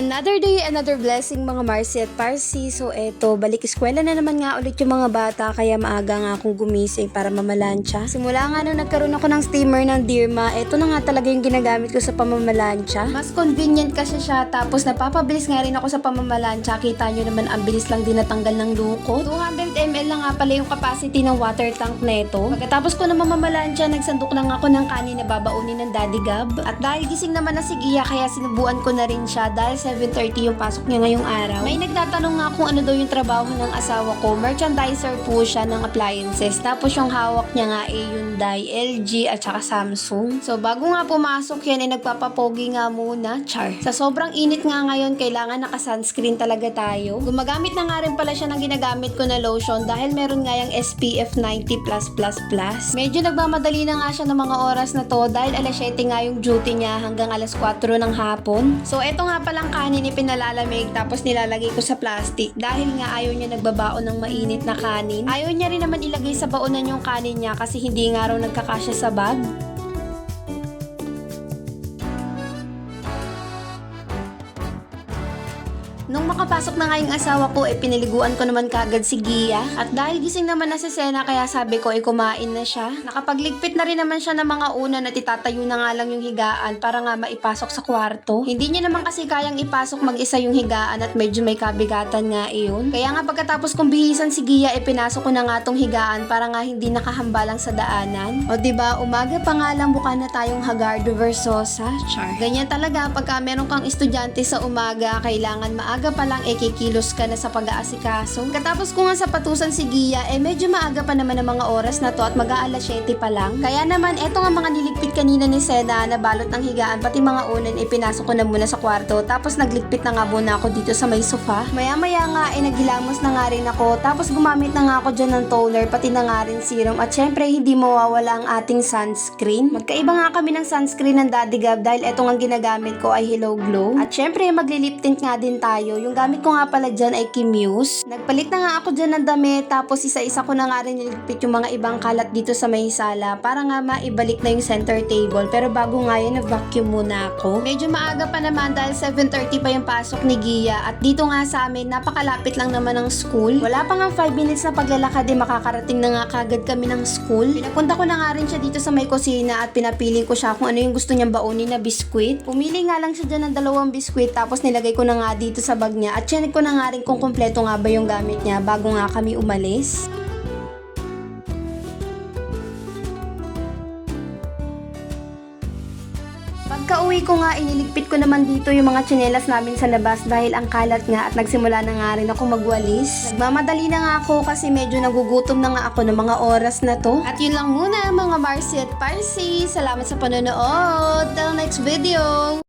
Another day, another blessing mga Marcy at Parsi. So eto, balik eskwela na naman nga ulit yung mga bata kaya maaga nga akong gumising para mamalansya. Simula nga nung nagkaroon ako ng steamer ng Dirma, eto na nga talaga yung ginagamit ko sa pamamalansya. Mas convenient kasi siya tapos napapabilis nga rin ako sa pamamalansya. Kita nyo naman ang bilis lang din natanggal ng luko. 200 ml lang nga pala yung capacity ng water tank neto. Pagkatapos ko na mamamalansya, nagsandok lang ako ng kanin na babaunin ng Daddy Gab. At dahil gising naman na si Gia kaya sinubuan ko na rin siya dahil 7.30 yung pasok niya ngayong araw. May nagtatanong nga kung ano daw yung trabaho ng asawa ko. Merchandiser po siya ng appliances. Tapos yung hawak niya nga ay Hyundai, LG at saka Samsung. So bago nga pumasok yan ay nagpapapogi nga muna. Char. Sa sobrang init nga ngayon, kailangan naka-sunscreen talaga tayo. Gumagamit na nga rin pala siya ng ginagamit ko na lotion dahil meron nga yung SPF 90+++. Medyo nagmamadali na nga siya ng mga oras na to dahil alas 7 nga yung duty niya hanggang alas 4 ng hapon. So eto nga palang kanin ipinalalamig tapos nilalagay ko sa plastic dahil nga ayaw niya nagbabaon ng mainit na kanin. Ayaw niya rin naman ilagay sa baonan yung kanin niya kasi hindi nga raw nagkakasya sa bag. Nung makapasok na nga yung asawa ko, eh piniliguan ko naman kagad si Gia. At dahil gising naman na si Sena, kaya sabi ko, eh kumain na siya. Nakapagligpit na rin naman siya ng mga unan at itatayo na nga lang yung higaan para nga maipasok sa kwarto. Hindi niya naman kasi kayang ipasok mag-isa yung higaan at medyo may kabigatan nga iyon. Kaya nga pagkatapos kong bihisan si Gia, eh pinasok ko na nga tong higaan para nga hindi nakahambalang sa daanan. O ba umaga pa nga lang mukha na tayong Hagardo Versosa. Char. Ganyan talaga pagka meron kang estudyante sa umaga, kailangan maaga pa lang eh kikilos ka na sa pag-aasikaso. Katapos ko nga sa patusan si Gia, eh medyo maaga pa naman ang mga oras na to at mag-aalas 7 pa lang. Kaya naman, eto nga mga niligpit kanina ni Sena na balot ng higaan, pati mga unan, eh pinasok ko na muna sa kwarto. Tapos nagligpit na nga muna ako dito sa may sofa. Maya-maya nga, eh naghilamos na nga rin ako. Tapos gumamit na nga ako dyan ng toner, pati na nga rin serum. At syempre, hindi mawawala ang ating sunscreen. Magkaiba nga kami ng sunscreen ng Daddy Gab dahil eto nga ginagamit ko ay Hello Glow. At syempre, magli-lip tint nga din tayo. Yung gamit ko nga pala dyan ay Kimuse. Nagpalit na nga ako dyan ng damit, tapos isa-isa ko na nga rin niligpit yung mga ibang kalat dito sa may sala para nga maibalik na yung center table. Pero bago nga yan, nag-vacuum muna ako. Medyo maaga pa naman dahil 7.30 pa yung pasok ni Gia at dito nga sa amin, napakalapit lang naman ng school. Wala pa nga 5 minutes na paglalakad, eh, makakarating na nga kagad kami ng school. Pinapunta ko na nga rin siya dito sa may kusina at pinapili ko siya kung ano yung gusto niyang baunin na biskwit. Pumili nga lang siya dyan ng dalawang biskwit tapos nilagay ko na nga dito sa bag niya at chinek ko na nga rin kung kumpleto nga ba yung gamit niya bago nga kami umalis. Pagka uwi ko nga, iniligpit ko naman dito yung mga tsinelas namin sa labas dahil ang kalat nga at nagsimula na nga rin ako magwalis. Nagmamadali na nga ako kasi medyo nagugutom na nga ako ng mga oras na to. At yun lang muna mga Marcy at Parsi. Salamat sa panonood. Till next video!